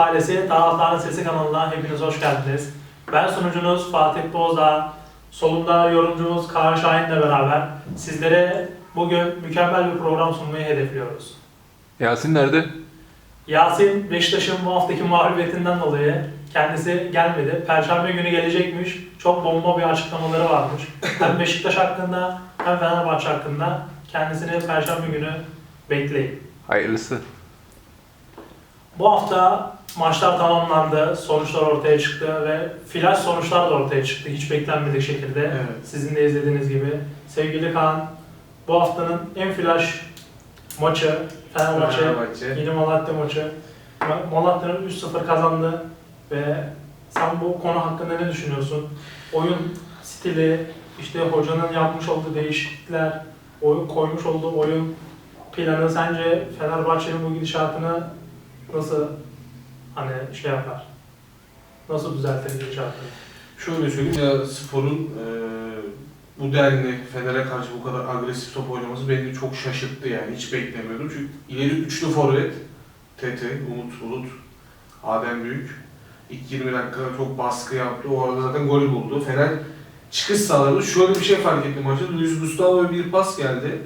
Ailesi Taraftarın Sesi kanalına hepiniz hoş geldiniz. Ben sunucunuz Fatih Bozdağ. Solumda yorumcumuz Kaan Şahin'le beraber sizlere bugün mükemmel bir program sunmayı hedefliyoruz. Yasin nerede? Yasin Beşiktaş'ın bu haftaki mağlubiyetinden dolayı kendisi gelmedi. Perşembe günü gelecekmiş. Çok bomba bir açıklamaları varmış. Hem Beşiktaş hakkında hem Fenerbahçe hakkında kendisini Perşembe günü bekleyin. Hayırlısı. Bu hafta maçlar tamamlandı, sonuçlar ortaya çıktı ve flash sonuçlar da ortaya çıktı hiç beklenmedik şekilde. Evet. Sizin de izlediğiniz gibi. Sevgili Kaan, bu haftanın en flash maçı Fenerbahçe, Fenerbahçe. Yeni Malatya maçı. Ma- Malatya'nın 3-0 kazandı ve sen bu konu hakkında ne düşünüyorsun? Oyun stili, işte hocanın yapmış olduğu değişiklikler, oyun koymuş olduğu oyun planı sence Fenerbahçe'nin bu gidişatını nasıl hani şey yapar? Nasıl düzeltir gidişatını? Şöyle söyleyeyim ya sporun e, bu denli Fener'e karşı bu kadar agresif top oynaması beni çok şaşırttı yani hiç beklemiyordum. Çünkü ileri üçlü forvet Tete, Umut Bulut, Adem Büyük ilk 20 dakikada çok baskı yaptı. O arada zaten golü buldu. Fener çıkış sağladı. Şöyle bir şey fark ettim maçta. Luis Gustavo'ya bir pas geldi.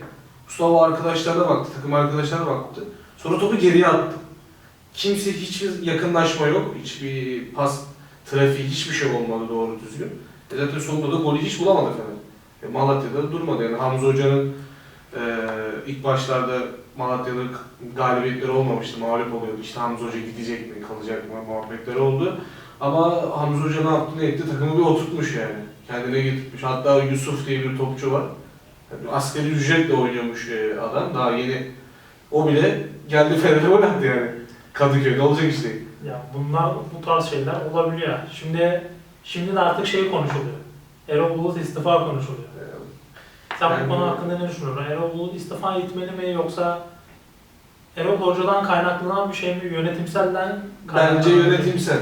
Gustavo arkadaşlarına baktı, takım arkadaşlarına baktı. Sonra topu geriye attı. Kimse hiçbir yakınlaşma yok. Hiçbir pas trafiği hiçbir şey olmadı doğru düzgün. E zaten sonunda da golü hiç bulamadı Fener. E Malatya'da durmadı yani Hamza Hoca'nın e, ilk başlarda Malatya'da galibiyetleri olmamıştı, mağlup oluyordu. İşte Hamza Hoca gidecek mi, kalacak mı muhabbetleri oldu. Ama Hamza Hoca ne yaptı, ne etti? Takımı bir oturtmuş yani. Kendine getirmiş. Hatta Yusuf diye bir topçu var. Yani askeri ücretle oynuyormuş e, adam. Daha yeni. O bile geldi Fener'e attı yani. Kadıköy'de olacak işte. Ya bunlar bu tarz şeyler olabiliyor. Şimdi şimdi de artık şey konuşuluyor. Erol Bulut istifa konuşuluyor. Sen Yani- bu konu hakkında ne düşünüyorsun? Erol Bulut istifa etmeli mi yoksa Erol Hoca'dan kaynaklanan bir şey mi? Yönetimselden kaynaklanan Bence şey yönetimsel.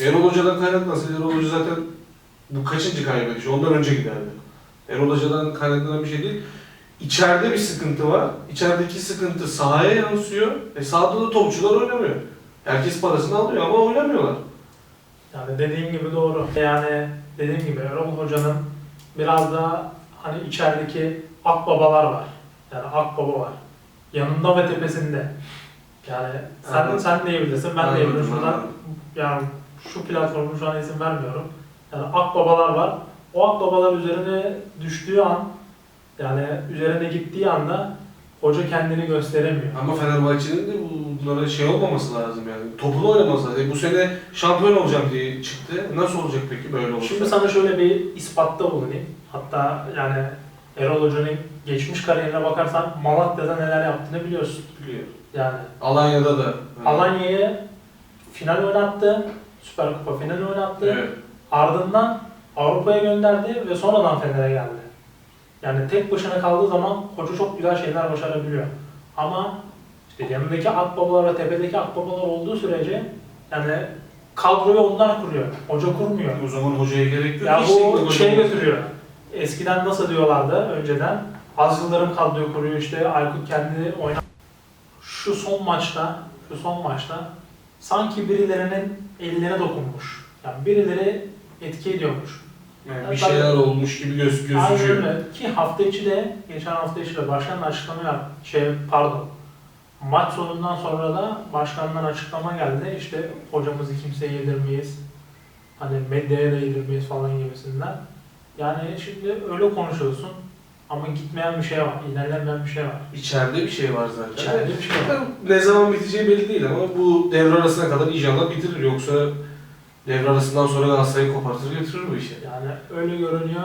Erol Hoca'dan kaynaklansa Erol Hoca zaten bu kaçıncı kaybediş? Ondan önce giderdi. Erol Hoca'dan kaynaklanan bir şey değil. İçeride bir sıkıntı var. İçerideki sıkıntı sahaya yansıyor. E sahada da topçular oynamıyor. Herkes parasını alıyor ama oynamıyorlar. Yani dediğim gibi doğru. Yani dediğim gibi Erol Hoca'nın biraz da hani içerideki akbabalar var. Yani akbaba var. Yanında ve tepesinde. Yani sen, Anladım. sen de bilirsin, ben de Anladım, bilirim. Şuradan yani şu platformu şu an isim vermiyorum. Yani akbabalar var. O akbabalar üzerine düştüğü an yani üzerine gittiği anda hoca kendini gösteremiyor. Ama Fenerbahçe'nin de bunlara şey olmaması lazım yani. Topunu oynaması lazım. E bu sene şampiyon olacağım diye çıktı. Nasıl olacak peki böyle olursa? Şimdi sana şöyle bir ispatta bulunayım. Hatta yani Erol Hoca'nın geçmiş kariyerine bakarsan Malatya'da neler yaptığını biliyorsun. biliyor. Yani Alanya'da da. Alanya'ya final oynattı, Süper Kupa finali oynattı. Evet. Ardından Avrupa'ya gönderdi ve sonradan Fener'e geldi. Yani tek başına kaldığı zaman hoca çok güzel şeyler başarabiliyor. Ama işte yanındaki akbabalar ve tepedeki akbabalar olduğu sürece yani kadroyu onlar kuruyor. Hoca kurmuyor. O zaman hocaya gerek yok. Ya bu şey olmasa? götürüyor. Eskiden nasıl diyorlardı önceden? Az Yıldırım kadroyu kuruyor işte Aykut kendi oynar. Şu son maçta, şu son maçta sanki birilerinin ellerine dokunmuş. Yani birileri etki ediyormuş. Yani bir şeyler olmuş gibi göz Aynen gözüküyor. öyle. Ki hafta içi de, geçen hafta içi de başkanın açıklama yap, şey pardon. Maç sonundan sonra da başkandan açıklama geldi. İşte hocamızı kimseye yedirmeyiz. Hani medyaya da yedirmeyiz falan gibisinden. Yani şimdi öyle konuşuyorsun ama gitmeyen bir şey var, ilerlemeyen bir şey var. İçeride bir şey var zaten. İçeride bir şey var. Ne zaman biteceği belli değil ama bu devre arasına kadar inşallah bitirir. Yoksa devre arasından sonra Galatasaray'ı kopartır götürür bu işi. Yani öyle görünüyor.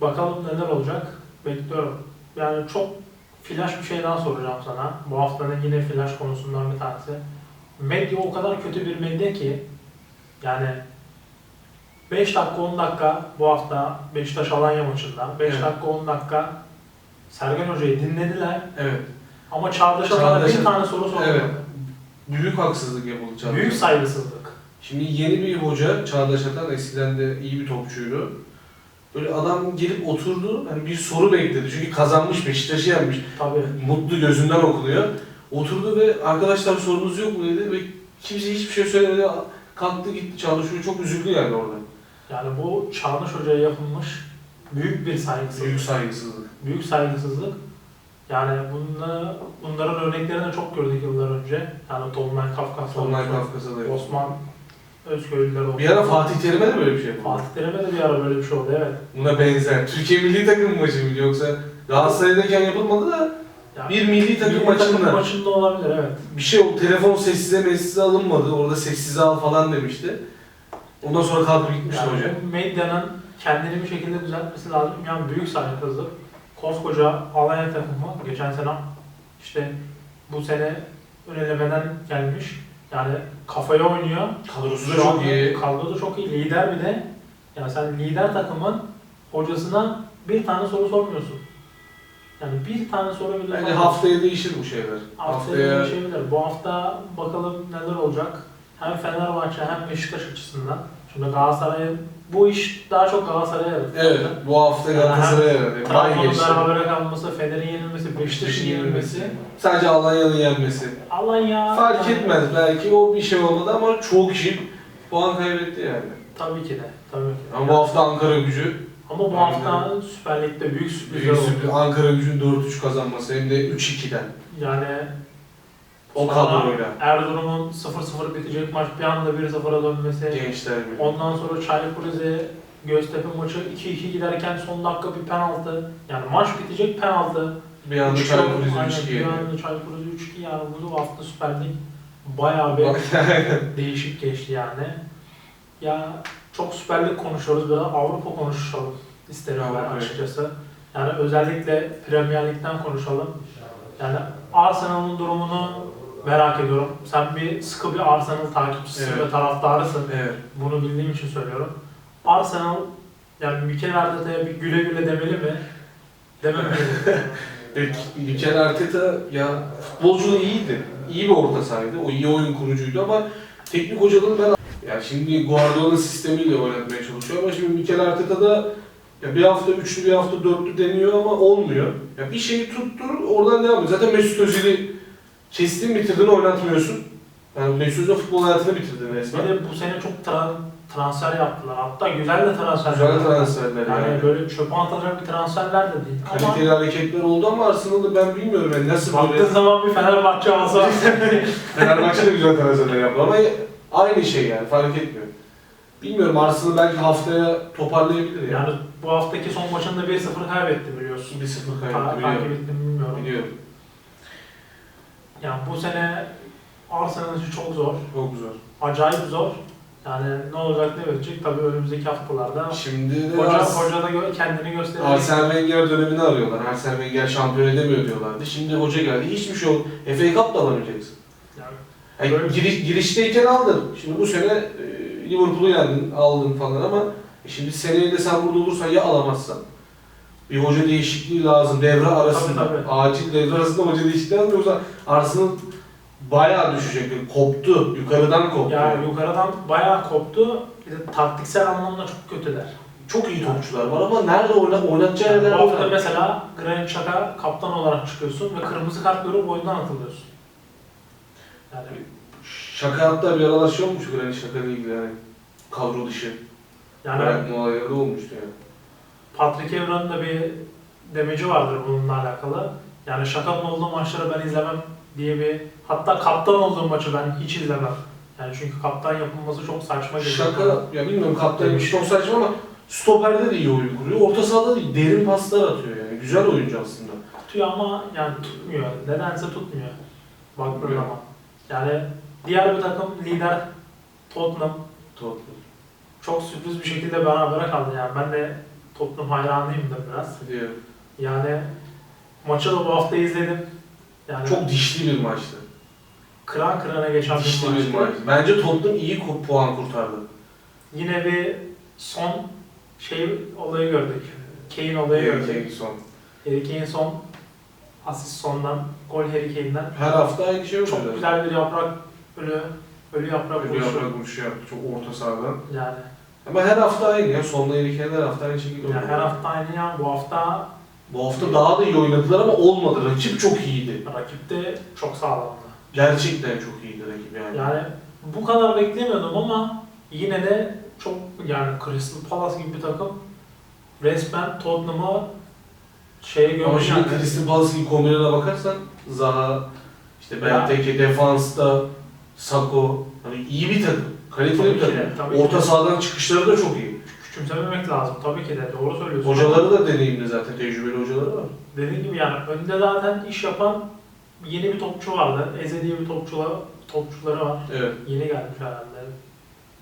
Bakalım neler olacak. Bekliyorum. Yani çok flash bir şey daha soracağım sana. Bu haftanın yine flash konusundan bir tanesi. Medya o kadar kötü bir medya ki yani 5 dakika 10 dakika bu hafta Beşiktaş Alanya maçında 5 Evet. dakika 10 dakika Sergen Hoca'yı dinlediler Evet. ama Çağdaş'a- bir tane soru sormadı. Evet. Büyük haksızlık yapıldı Çağdaş'a. Büyük saygısızlık. Şimdi yeni bir hoca Çağdaş Atan eskiden de iyi bir topçuydu. Böyle adam gelip oturdu. Hani bir soru bekledi. Çünkü kazanmış Beşiktaş'ı yenmiş. Tabii. Mutlu gözünden okunuyor. Oturdu ve arkadaşlar sorunuz yok mu dedi ve kimse hiçbir şey söylemedi. Kalktı gitti çalışıyor. Çok üzüldü yani orada. Yani bu Çağdaş Hoca'ya yapılmış büyük bir saygısızlık. Büyük saygısızlık. büyük saygısızlık. Yani bunları, bunların örneklerini çok gördük yıllar önce. Yani Tolunay Kafkas, Tolunay Kafkas'a da. Osman Özköylüler olsun. Bir ara Fatih Terim'e de böyle bir şey yapıldı. Fatih Terim'e de bir ara böyle bir şey oldu evet. Buna benzer. Türkiye milli takım maçı mıydı yoksa Galatasaray'dayken yapılmadı da Yani bir milli takım milli maçında maçında olabilir evet. bir şey oldu. Telefon sessize messize alınmadı. Orada sessize al falan demişti. Ondan sonra kalkıp gitmişti Yani hoca. bu medyanın kendini bir şekilde düzeltmesi lazım. Yani büyük saygısızlık. Koskoca Alanya takımı geçen sene işte bu sene önelemeden gelmiş. Yani kafaya oynuyor. Kadrosu da çok iyi. Kadro da çok iyi. Lider bir de. Yani sen lider takımın hocasına bir tane soru sormuyorsun. Yani bir tane soru bile Yani haftaya değişir bu şeyler. Haftaya değişebilir. Bu hafta bakalım neler olacak. Hem Fenerbahçe hem Beşiktaş açısından. Şimdi Galatasaray'ın bu iş daha çok Galatasaray'a yaradı. Evet, bu hafta Galatasaray'a yaradı. Bay Trabzon'un geçti. berabere kalması, Fener'in yenilmesi, Beşiktaş'ın yenilmesi. Sadece Alanya'nın yenmesi. Alanya... Fark yani- etmez belki o bir şey olmadı ama çok iyi puan kaybetti yani. Tabii ki de. Tabii ki de. Ama bu hafta Ankara gücü, Ama bu hafta Süper Lig'de büyük sürprizler büyük oldu. sürpriz. Ankara gücün 4-3 kazanması hem de 3-2'den. Yani O kadroyla. Erzurum'un 0-0 bitecek maç bir anda 1-0'a dönmesi. Gençler gibi. Ondan sonra Çaykur Rize Göztepe maçı 2-2 giderken son dakika bir penaltı. Yani maç bitecek penaltı. Bir anda Çaykur Rize aynen, 3-2 Bir anda Çaykur Rize 3-2 yani bu hafta Süper Lig bayağı bir değişik geçti yani. Ya çok Süper Lig konuşuyoruz biraz Avrupa konuşalım isterim ben açıkçası. Yani özellikle Premier Lig'den konuşalım. Yani Arsenal'ın durumunu merak ediyorum. Sen bir sıkı bir Arsenal takipçisi Evet. ve taraftarısın. evet. Bunu bildiğim için söylüyorum. Arsenal yani Mikel Arteta'ya bir güle güle demeli mi? Dememeli Mikel Arteta ya futbolcu da iyiydi. İyi bir orta sahaydı. O iyi oyun kurucuydu ama teknik hocalığını ben yani şimdi Guardiola sistemiyle oynatmaya çalışıyor ama şimdi Mikel Arteta da ya bir hafta üçlü bir hafta dörtlü deniyor ama olmuyor. Ya bir şeyi tuttur oradan devam et. Zaten Mesut Özil'i kestin bitirdin oynatmıyorsun. Yani Özil futbol hayatını bitirdin bir resmen. de bu sene çok tra- transfer yaptılar. Hatta güzel de transferler. Güzel yaptılar. transferler Yani, yani. böyle çöpe atacak bir transferler de değil. Ama Kaliteli hareketler oldu ama Arsenal'da ben bilmiyorum yani nasıl baktığın böyle zaman bir Fenerbahçe alsa Fenerbahçe de güzel transferler yaptı ama aynı şey yani fark etmiyor. Bilmiyorum Arsenal belki haftaya toparlayabilir yani. yani bu haftaki son maçında 1-0 kaybetti biliyorsun. 1-0 Ta- kaybetti Takip biliyorum. ettim bilmiyorum. Biliyorum. Yani bu sene Arsenal için çok zor. Çok zor. Acayip zor. Yani ne olacak ne bitecek tabii önümüzdeki haftalarda. Şimdi de Hoca, Ars- hoca da gö- kendini gösterecek. Arsene Wenger dönemini arıyorlar. Arsene Wenger şampiyon edemiyor diyorlardı. Şimdi hoca geldi. Hiçbir şey oldu. FA Cup da alamayacaksın. Yani Yani Böyle- giriş, girişteyken aldın. Şimdi bu sene e, Liverpool'u yendin, aldın falan ama e şimdi seneye de sen burada olursan ya alamazsan. Bir hoca değişikliği lazım devre arasında. Tabii, tabii. Acil devre arasında hoca değişikliği lazım yoksa Arsenal bayağı düşecek. Koptu. Yukarıdan koptu. Yani yukarıdan bayağı koptu. Bir de taktiksel anlamda çok kötüler. Çok iyi topçular var ama nerede oyna, oynatacağı Yani yerler bu hafta mesela Granit Xhaka kaptan olarak çıkıyorsun ve kırmızı kart görüp oyundan atılıyorsun. Yani Şaka hatta bir aralar şey olmuş Granit Şaka'yla ilgili yani. Kadro dışı. yani Bırakma olayları olmuştu yani. Patrick Evran'ın da bir demeci vardır bununla alakalı. Yani Şaka'nın olduğu maçları ben izlemem diye bir hatta kaptan olduğum maçı ben hiç izlemem. Yani çünkü kaptan yapılması çok saçma geliyor. Şaka, ya bilmiyorum kaptan Demiş. çok saçma ama stoperde de iyi oyun kuruyor. Orta sahada da. Derin paslar atıyor yani. Güzel oyuncu aslında. Tutuyor ama yani tutmuyor. Nedense tutmuyor. Baktığın Tutmuyor. zaman. Yani diğer bir takım lider Tottenham Tottenham. çok sürpriz bir şekilde berabere kaldı yani. Ben de Tottenham hayranıyımdır biraz. Diyor. Yani maçı da bu hafta izledim. Yani Çok dişli bir maçtı. kıran kırana geçen bir Dişli maçtı. bir maç. Bence Tottenham iyi ku- puan kurtardı. Yine bir son şey olayı gördük. Kane olayı gördük. Kane son. Harry Kane son asist sondan, gol Harry Kane'den. Her hafta aynı şey Çok oluyor. güzel bir yaprak, ölü, ölü yaprak Bir vuruşu. yaprak vuruşu yaptı. Çok orta sahadan. Yani, Ama her hafta aynı ya. Kane her hafta aynı şekilde yani oynuyor. her hafta aynı ya. Bu hafta Bu hafta daha da iyi oynadılar ama olmadı. Rakip çok iyiydi. Rakip de çok sağlamdı. Gerçekten çok iyiydi rakip yani. Yani bu kadar beklemiyordum ama yine de çok yani Crystal Palace gibi bir takım resmen Tottenham'ı şeye Ama şimdi yani. Crystal Palace'ın kombinine bakarsan Zaha, işte Benteke, defansta, Sako, hani iyi bir takım. Kaliteli Tabii bir takım. tabii Orta ki sahadan çıkışları da çok iyi. Küçümsememek lazım tabii ki de doğru söylüyorsun. Hocaları da deneyimli zaten, tecrübeli hocaları var. Dediğim gibi yani önde zaten iş yapan yeni bir topçu vardı. Eze diye bir topçular, topçuları var. Evet. Yeni gelmiş herhalde.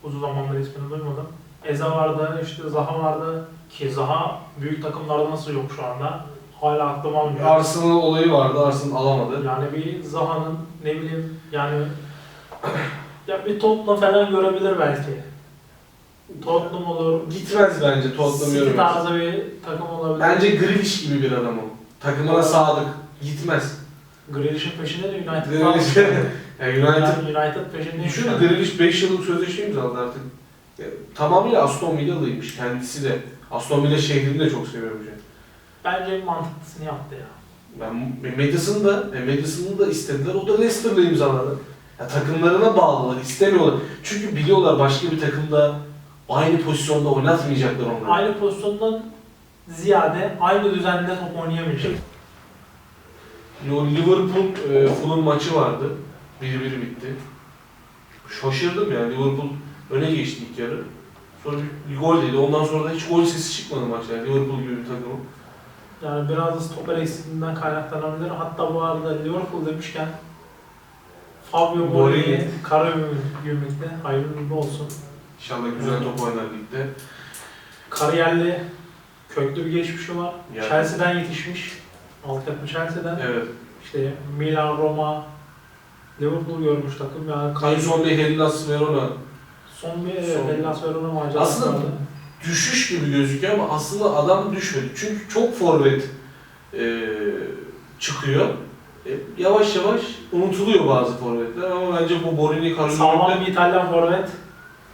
Uzun zamandır ismini duymadım. Eze vardı, işte Zaha vardı. Ki Zaha büyük takımlarda nasıl yok şu anda. Hala aklım almıyor. Arsenal olayı vardı, Arsenal alamadı. Yani bir Zaha'nın ne bileyim yani ya bir Tottenham falan görebilir belki. Tottenham olur. Gitmez bence Tottenham City tarzı bir takım olabilir. Bence Grealish gibi bir adam o. Takımına sadık. Gitmez. Grealish'in peşinde de United Grealish, falan. yani United United peşindeymiş. Düşün yani. Grealish 5 yıllık sözleşme imzaladı artık. Ya, tamamıyla Aston Villa'lıymış kendisi de. Aston Villa şehrini de çok seviyormuş yani. Bence mantıklısını yaptı ya. Ben Madison'ı da, e, Madison'ı da istediler. O da Leicester'la imzaladı. Ya, takımlarına bağlılar, istemiyorlar. Çünkü biliyorlar başka bir takımda aynı pozisyonda oynatmayacaklar onları. Aynı pozisyondan ziyade aynı düzende top oynayamayacak. Liverpool e, Fulham maçı vardı. 1-1 bitti. Şaşırdım yani Liverpool öne geçti ilk yarı. Sonra bir gol yedi. Ondan sonra da hiç gol sesi çıkmadı. Yani Liverpool gibi bir takımın. Yani biraz da stoper eksikliğinden kaynaklanabilir. Hatta bu arada Liverpool demişken Fabio. Borini kara gümrükte hayırlı uğurlu olsun. İnşallah güzel top oynar ligde. Kariyerli köklü bir geçmişi var. Yani. Chelsea'den yetişmiş. Altyapı Chelsea'den. Evet. İşte Milan, Roma, Liverpool görmüş takım. Yani kayıp son bir Hellas Verona son bir Son- Hellas Verona macerası Aslında vardı. düşüş gibi gözüküyor ama aslında adam düşmedi. Çünkü çok forvet e, çıkıyor. E, yavaş yavaş unutuluyor bazı forvetler ama bence bu Borini Sağlam Karagümrük'te bir İtalyan forvet.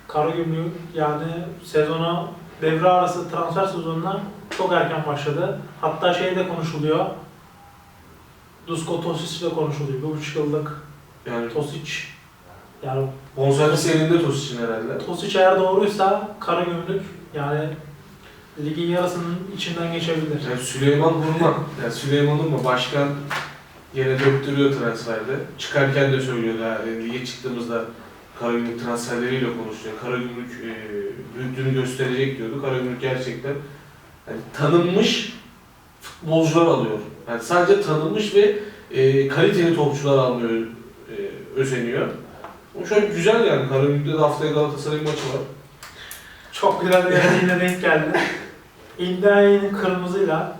Karagümrük yani sezona devre arası transfer sezonuna çok erken başladı. Hatta şey de konuşuluyor. Dusko Tosic ile konuşuluyor. Bir buçuk yıllık yani Tosic. Yani bonservis elinde Tosic'in herhalde. Tosic eğer doğruysa Karagümrük yani ligin yarısının içinden geçebilir. Yani Süleyman Hurman, yani Süleyman Hurman başkan yine döktürüyor transferde. Çıkarken de söylüyordu yani lige çıktığımızda Karagümrük transferleriyle konuşuyor. Karagümrük e, büyüklüğünü gösterecek diyordu. Karagümrük gerçekten yani tanınmış futbolcular alıyor. Yani sadece tanınmış ve e, kaliteli topçular almıyor, e, özeniyor. O an güzel yani. Karagümrük'te de haftaya Galatasaray maçı var. Çok güzel bir yere yine denk geldi. İldahi'nin kırmızıyla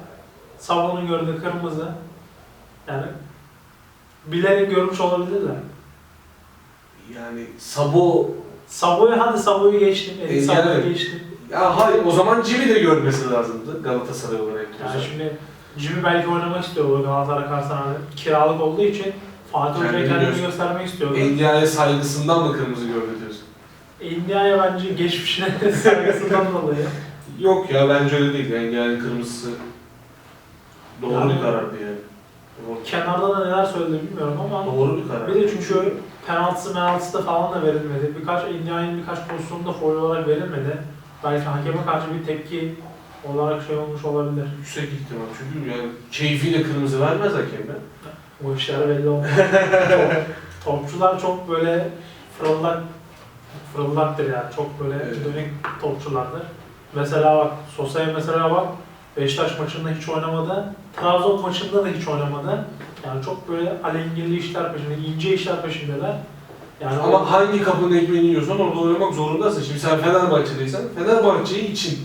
Sabon'un gördüğü kırmızı yani bilerek görmüş olabilirler. Yani Sabo Sabo'yu hadi Sabo'yu geçtim, E, Edin Sabo'yu yani- geçtim. Ya hayır, o zaman Jimmy de görmesi lazımdı Galatasaray olarak Yani şimdi Jimmy belki oynamak istiyor bu Galatasaray karşısında hani kiralık olduğu için Fatih Hoca'ya Kendini kendini göster- göstermek istiyordu. Endia'ya saygısından mı kırmızı gördü diyorsun? India'ya bence geçmişine saygısından dolayı. Yok ya bence öyle değil. Endia'nın kırmızısı doğru Yani- bir karardı yani. Doğru- Kenarda da neler söyledi bilmiyorum ama Doğru bir karar. bir de çünkü penaltısı penaltısı da falan da verilmedi. Birkaç India'nın birkaç pozisyonunda foul olarak verilmedi. Belki hakeme karşı bir tepki olarak şey olmuş olabilir. Yüksek ihtimal. Çünkü yani keyfiyle kırmızı vermez hakem ya. O işler belli olmaz. Top- Topçular çok böyle fırıldak, fırıldaktır yani. Çok böyle Evet. dönük topçulardır. Mesela bak, Sosa'ya mesela bak, Beşiktaş maçında hiç oynamadı. Trabzon maçında da hiç oynamadı. Yani çok böyle alengirli işler peşinde, ince işler peşindeler. Yani o- Ama hangi kapının ekmeğini yiyorsan orada oynamak zorundasın. Şimdi sen Fenerbahçe'deysen Fenerbahçe için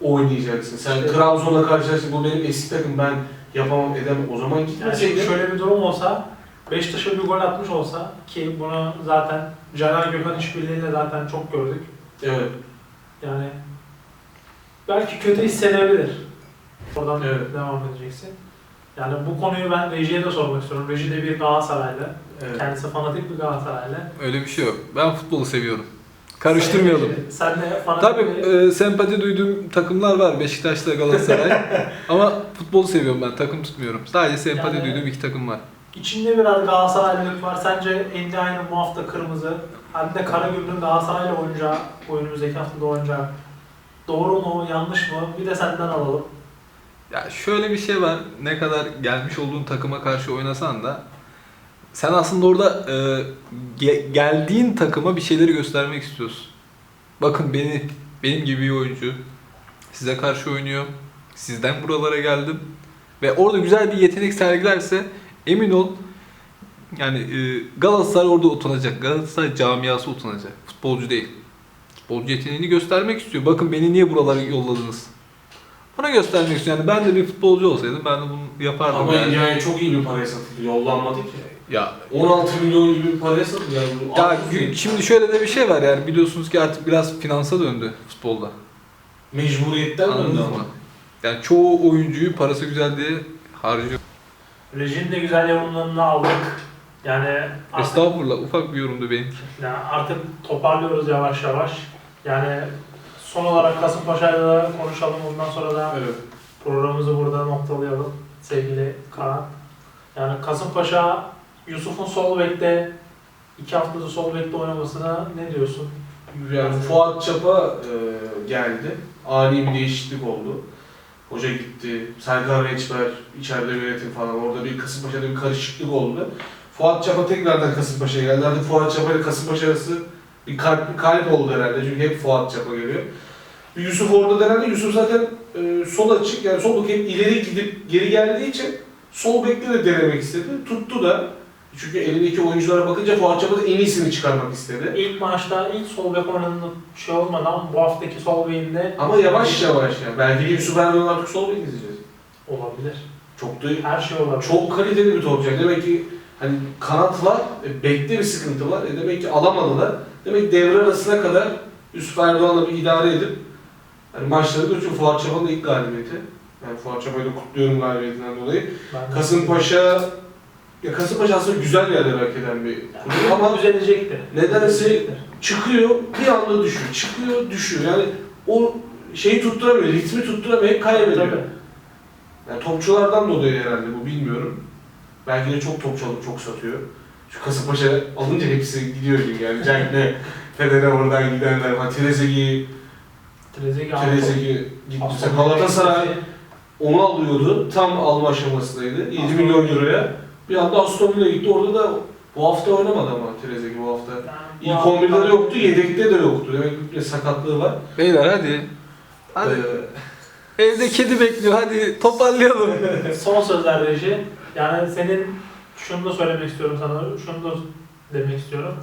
oynayacaksın. Sen İşte- Trabzon'la karşılaştın. Bu benim eski takım ben yapamam edemem. O zaman Yani gitmeseydin. şimdi şöyle bir durum olsa, Beşiktaş'a bir gol atmış olsa ki bunu zaten Caner Gökhan işbirliğiyle zaten çok gördük. Evet. Yani belki kötü hissedebilir. Oradan Evet. devam edeceksin. Yani bu konuyu ben Reji'ye de sormak istiyorum. Reji de bir Galatasaraylı. Evet. Kendisi fanatik bir Galatasaraylı. Öyle bir şey yok. Ben futbolu seviyorum. Karıştırmayalım. Sen de fanatik Tabii bir- e, sempati duyduğum takımlar var. Beşiktaş'la Galatasaray. Ama futbolu seviyorum ben. Takım tutmuyorum. Sadece sempati Yani- duyduğum iki takım var. İçinde biraz Galatasaraylılık var. Sence Endi aynı bu hafta kırmızı. Hem de Karagümrük'ün Galatasaray'la oynayacağı, bu önümüzdeki haftada oynayacağı. Doğru mu, yanlış mı? Bir de senden alalım. Ya şöyle bir şey var. Ne kadar gelmiş olduğun takıma karşı oynasan da sen aslında orada e, ge- geldiğin takıma bir şeyleri göstermek istiyorsun. Bakın beni benim gibi bir oyuncu size karşı oynuyor. Sizden buralara geldim ve orada güzel bir yetenek sergilerse emin ol yani e, Galatasaray orada utanacak. Galatasaray camiası utanacak. Futbolcu değil. Futbolcu yeteneğini göstermek istiyor. Bakın beni niye buralara yolladınız? Buna göstermek istiyor. Yani ben de bir futbolcu olsaydım ben de bunu yapardım. Ama yani. yani çok iyi bir paraya satıldı. Yollanmadı ki. Ya 16 milyon gibi bir paraya satıldı yani. Bu ya az gü- değil. şimdi şöyle de bir şey var yani biliyorsunuz ki artık biraz finansa döndü futbolda. Mecburiyetten döndü Anladınız ama. mı? Yani çoğu oyuncuyu parası güzel diye harcıyor. Rejinin de güzel yorumlarını aldık. Yani artık, Estağfurullah ufak bir yorumdu benimki. yani artık toparlıyoruz yavaş yavaş. Yani son olarak Kasımpaşa'yla da konuşalım. Ondan sonra da Evet. programımızı burada noktalayalım sevgili Kaan. Yani Kasımpaşa Yusuf'un sol bekte iki haftada sol bekte oynamasına ne diyorsun? Yani Fuat Çapa e, geldi. Ani bir değişiklik oldu. Hoca gitti. Serkan Reçber içeride yönetim falan. Orada bir Kasımpaşa'da bir karışıklık oldu. Fuat Çapa tekrardan Kasımpaşa'ya geldi. Artık Fuat Çapa ile Kasımpaşa arası bir kalp, kalp oldu herhalde. Çünkü hep Fuat Çapa geliyor. Yusuf orada denildi. Yusuf zaten e, sol açık. Yani sol bek hep ileri gidip geri geldiği için sol bekle de denemek istedi. Tuttu da. Çünkü elindeki oyunculara bakınca Fuat Çapa da en iyisini çıkarmak istedi. İlk maçta ilk sol bek oynanıp şey olmadan bu haftaki sol bekinde Ama yavaş yavaş yani. Belki de Yusuf Erdoğan artık sol bek izleyeceğiz. olabilir. Çok da Her şey olabilir. çok kaliteli bir topçu. Demek ki hani kanat var, e, bekte bir sıkıntı var. E demek ki alamadılar. Demek devre arasına kadar Yusuf Erdoğan'la bir idare edip hani maçları götürüyor. Fuat Çapa'nın da ilk galibiyeti. Yani Fuat Çapa'yı da kutluyorum galibiyetinden dolayı. Ben Kasımpaşa ya Kasımpaşa aslında güzel yerde hareket eden bir kulüp ama düzelecektir. nedense çıkıyor bir anda düşüyor. Çıkıyor düşüyor. Yani o şeyi tutturamıyor, ritmi tutturamıyor, hep kaybediyor. Tabii. Yani topçulardan dolayı herhalde bu bilmiyorum. Belki de çok topçu alıp çok satıyor. Şu Kasımpaşa alınca hepsi gidiyor gibi yani. Cenk'le Federer oradan gidenler. Ha Trezeguet, Trezeguet Trezeguet gitti. Galatasaray onu alıyordu. Tam alma aşamasındaydı. 7 Aston milyon euroya. Bir anda Aston Villa gitti. Orada da bu hafta oynamadı ama Trezeguet bu hafta. Yani bu İlk hafta- 11'de de yoktu, yedekte de yoktu. Demek ki bir sakatlığı var. Beyler hadi. Hadi. Ee, Evde kedi bekliyor hadi toparlayalım. Son sözler Reji. Yani senin şunu da söylemek istiyorum sana, şunu da demek istiyorum.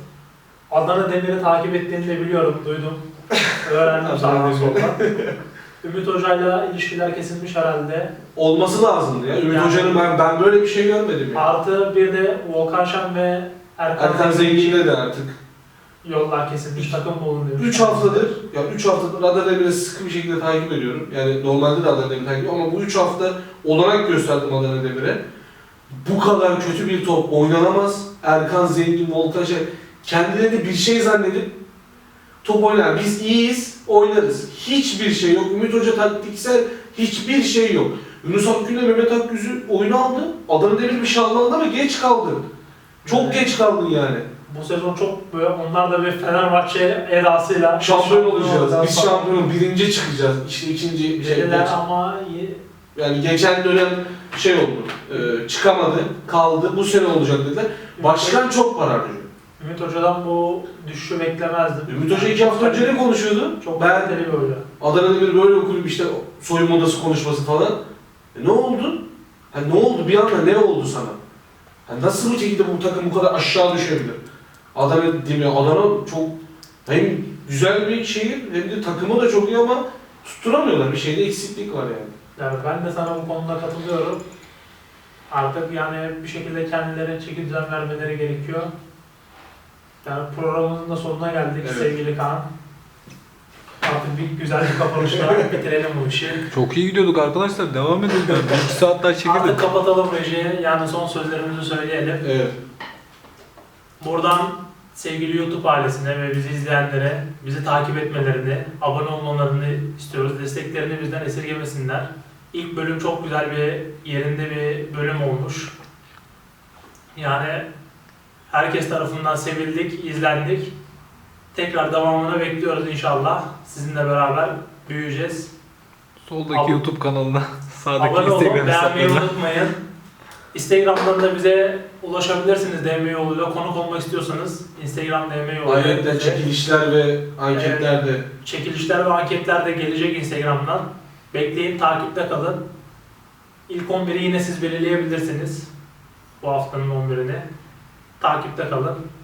Adana Demir'i takip ettiğini de biliyorum, duydum. Öğrendim sağdan soldan. Ümit Hoca'yla ilişkiler kesilmiş herhalde. olması lazımdı ya. Ümit Yani- Hoca'nın ben, ben böyle bir şey görmedim ya. Artı bir de Volkan Şen ve Erkan, Erkan Zengin'le de artık yollar kesilmiş, takım bulunuyor. 3 haftadır, ya 3 haftadır Adana Demir'i sıkı bir şekilde takip ediyorum. Yani normalde de Adana Demir'i takip ediyorum ama bu 3 hafta olanak gösterdim Adana Demir'e. Bu kadar kötü bir top oynanamaz. Erkan Zengin, Volkaş'a kendilerini bir şey zannedip top oynar. Biz iyiyiz, oynarız. Hiçbir şey yok. Ümit Hoca taktiksel hiçbir şey yok. Yunus Akgün'le Mehmet Akgüz'ü oyunu aldı. Adana Demir bir şallandı ama geç kaldı. Çok Evet. geç kaldın yani. Bu sezon çok böyle, onlar da bir Fenerbahçe edasıyla Şampiyon olacağız. Biz şampiyon birinci çıkacağız. İşte ikinci şey. Ama iyi. Yani geçen dönem şey oldu. e, çıkamadı, kaldı. Bu sene olacak dediler. Başkan çok para harcıyor. Ümit Hoca'dan bu düşüşü beklemezdim. Ümit Hoca iki hafta önce ne konuşuyordu? Çok ben kaliteli bir oyuncu. Adana Demir böyle bir kulüp işte soyunma odası konuşması falan. E ne oldu? Ha ne oldu? Bir anda ne oldu sana? Ha nasıl bu şekilde bu takım bu kadar aşağı düşebilir? Adana Demir, Adana çok hem güzel bir şehir hem de takımı da çok iyi ama tutturamıyorlar. Bir şeyde eksiklik var yani. Yani ben de sana bu konuda katılıyorum. Artık yani bir şekilde kendilerine çeki düzen vermeleri gerekiyor. Yani programımızın da sonuna geldik Evet. sevgili Kaan. Artık bir güzel bir kapanışla bitirelim bu işi. Çok iyi gidiyorduk arkadaşlar devam edelim. Yani. Bir iki saat daha Artık çekildik. kapatalım rejiyi. Yani son sözlerimizi söyleyelim. Evet. Buradan sevgili YouTube ailesine ve bizi izleyenlere bizi takip etmelerini, abone olmalarını istiyoruz. Desteklerini bizden esirgemesinler. İlk bölüm çok güzel bir yerinde bir bölüm olmuş. Yani herkes tarafından sevildik, izlendik. Tekrar devamını bekliyoruz inşallah. Sizinle beraber büyüyeceğiz. Soldaki Ab- YouTube kanalına, sağdaki Abone olun, Instagram beğenmeyi hesaplarına. unutmayın. Instagram'dan da bize ulaşabilirsiniz DM yoluyla. Konuk olmak istiyorsanız Instagram DM yoluyla. Ayrıca bize çekilişler ve anketler de çekilişler ve anketler de gelecek Instagram'dan. Bekleyin, takipte kalın. İlk 11'i yine siz belirleyebilirsiniz. Bu haftanın 11'ini. Takipte kalın.